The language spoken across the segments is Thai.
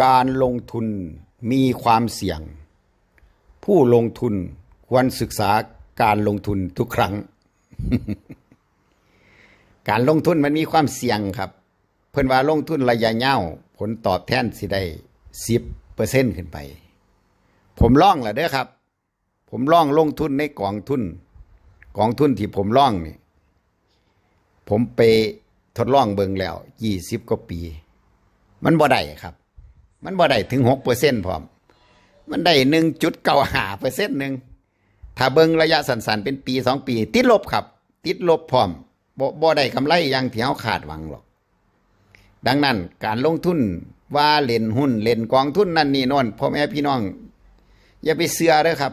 การลงทุนมีความเสี่ยง ผู้ลงทุนควรศึกษาการลงทุนทุกครั้ง การลงทุนมันมีความเสี่ยงครับ เพิ่นว่าลงทุนระยะยาวผลตอบแทนสิได้สิบเปอร์เซ็นขึ้นไป ผมล่องแล้วเด้อครับ ผมล่องลงทุนในกองทุน กองทุนที่ผมล่องนี่ผมไปทดลองเบิงแล้วยี่สิบกว่าปี มันบ่ได้ครับ มันบ่ได้ถึงหกเปอร์เซ็นพร้อม มันได้หนึ่งจุดเก้าหาเปอร์เซ็นต์หนึ่งถ้าเบิ่งระยะสั้นๆเป็นปีสองปี ติดลบครับ ติดลบพร้อมบ่บ่ได้กำไรอย่างที่เขาคาดหวังหรอก ดังนั้นการลงทุนว่าเล่นหุ้นเล่นกองทุนนั่นนี่โนนพ่อแม่พี่น้อง อย่าไปเสือเด้อครับ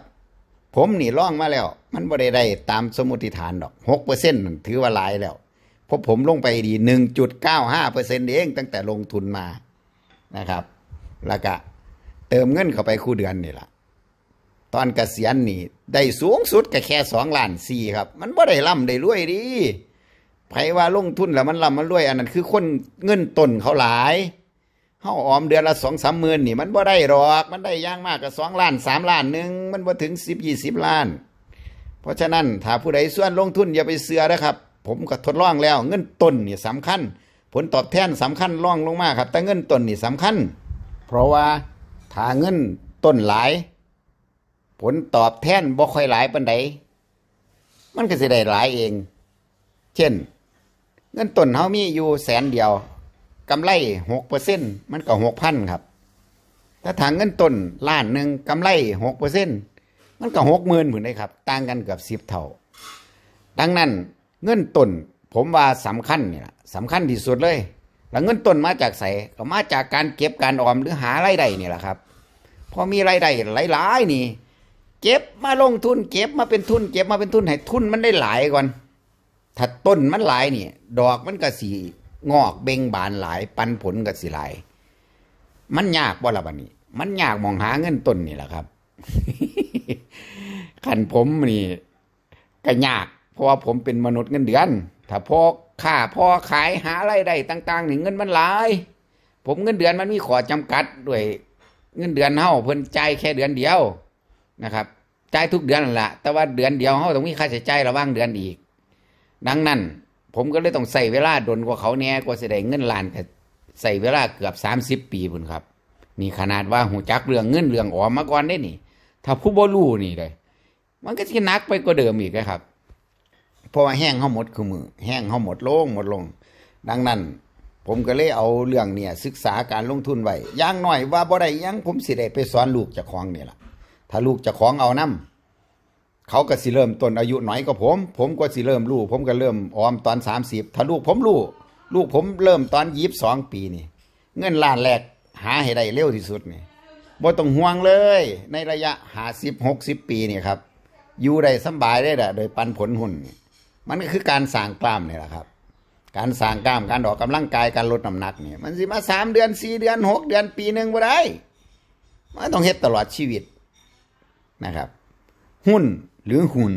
ผมนี่ล่องมาแล้ว มันบ่ได้ได้ตามสมมติฐานดอกหกเปอร์เซ็นต์ถือว่าหลายแล้วเพราะผมลงไปดีหนึ่งจุดเก้าห้าเปอร์เซ็นต์เองตั้งแต่ลงทุนมานะครับ แล้วก็เติมเงินเข้าไปคู่เดือนนี่แหละตอนเกษียณนี่ได้สูงสุดก็แค่สองล้านสี่ครับ มันบ่ได้ร่ำได้รวยดีไผว่าลงทุนแล้วมันร่ำมันรวย อันนั้นคือคนเงินต้นเขาหลายเฮาออมเดือนละสองสามหมื่นนี่ มันบ่ได้หรอก มันได้ย่างมากก็สองล้านสามล้านหนึ่งมันบ่ถึงสิบยี่สิบล้าน เพราะฉะนั้นถ้าผู้ใดส่วนลงทุนอย่าไปเสือนะครับ ผมก็ทดลองแล้ว เงินต้นนี่สำคัญ ผลตอบแทนสำคัญร่องลงมาครับ แต่เงินต้นนี่สำคัญ เพราะว่าถ้าเงินต้นหลาย ผลตอบแทนบ่ค่อยหลายปานใดมันก็สิได้หลายเอง เช่น เงินต้นเฮามีอยู่แสนเดียวกำไรหกเปอร์เซ็นมันก็หกพันครับ ถ้าถางเงินต้นล้านหนึ่งกำไรหกเปอร์เซ็นมันก็หกหมื่นเหมือนได้ครับ ต่างกันเกือบสิบเท่า ดังนั้นเงินต้นผมว่าสำคัญนี่แหละสำคัญที่สุดเลย แล้วเงินต้นมาจากไสก็มาจากการเก็บการออมหรือหารายได้นี่แหละครับ พอมีรายได้หลายๆนี่ เก็บมาลงทุน เก็บมาเป็นทุน เก็บมาเป็นทุนให้ทุนมันได้หลายก่อน ถ้าต้นมันหลายนี่ ดอกมันก็สีงอกเบ่งบานหลาย ปันผลก็สิหลาย มันยากบ่ละบัดนี้ มันยากมองหาเงินต้นนี่แหละครับขันผมนี่ก็ยาก เพราะว่าผมเป็นมนุษย์เงินเดือน ถ้าพอ ค่าพอขายหาไรายได้ต่างๆนี่เงินมันหลาย ผมเงินเดือนมันมีขอจำกัดด้วยเงินเดือนเฮาเพิ่นจ่ายแค่เดือนเดียวนะครับจ่ายทุกเดือนนั่นแหละแต่ว่าเดือนเดียวเขาต้องมีค่าใช้จ่ายระหว่างเดือนอีก ดังนั้น ผมก็เลยต้องใส่เวลาดนกว่าเขาแน่กว่าจะได้เงินล้านก็ใส่เวลาเกือบสามสิบปีพุ่นครับ นี่ขนาดว่าหูจักเรื่องเงินเรื่องออมมาก่อนได้นี่ ถ้าผู้บ่รู้นี่เลยมันก็จะหนักไปกว่าเดิมอีกนะครับ เพราะว่าแห้งเขาหมดคือมือแห้งเขาหมดลงหมดลง ดังนั้น ผมก็เลยเอาเรื่องเนี่ยศึกษาการลงทุนไว้อย่างหน้อยว่าบ่ได้ยังผมสิได้ไปสอนลูกจากของนี่ล่ะ ถ้าลูกจะของเอาน้ำเขาก็สิเริ่มต้นอายุหน่อยก็ผม ผมก็สิเริ่มรู้ผมก็เริ่มออมตอนสามสิบถ้าลูกผมรู้ลูกผมเริ่มตอนยี่สิบสองปีนี่ เงินล้านแรกหาให้ได้เร็วที่สุดนี่บ่ต้องห่วงเลย ในระยะหาสิบหกสิบปีนี่ครับ อยู่ได้สบายได้แหละโดยปันผลหุ้นนี่ มันก็คือการสร้างกล้ามนี่แหละครับ การสร้างกล้ามการออกกำลังกายการลดน้ำหนักนี่มันสิมาสามเดือนสี่เดือนหกเดือนปีหนึ่งบ่ได้มันต้องเฮ็ดตลอดชีวิตนะครับ หุ้นหรือหุ่น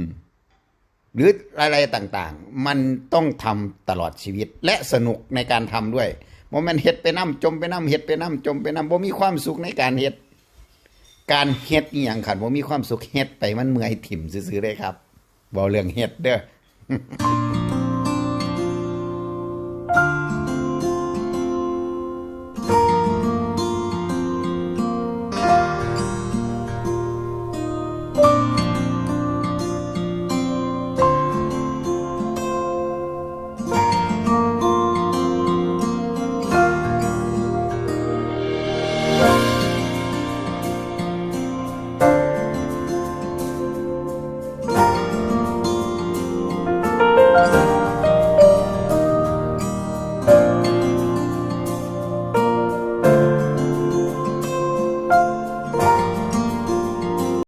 หรืออะไรต่างๆ มันต้องทำตลอดชีวิต และสนุกในการทำด้วยโมเมนเฮ็ดไปน้ำจมไปน้ำเฮ็ดไปน้ำจมไปน้ำบ่มีความสุขในการเฮ็ด การเฮ็ดอหย่างขันบ่มีความสุขเฮ็ดไปมันเมื่อยถิ่มซื่อๆเลยครับบ่เรื่องเฮ็ดเด้อ Ha ha ha.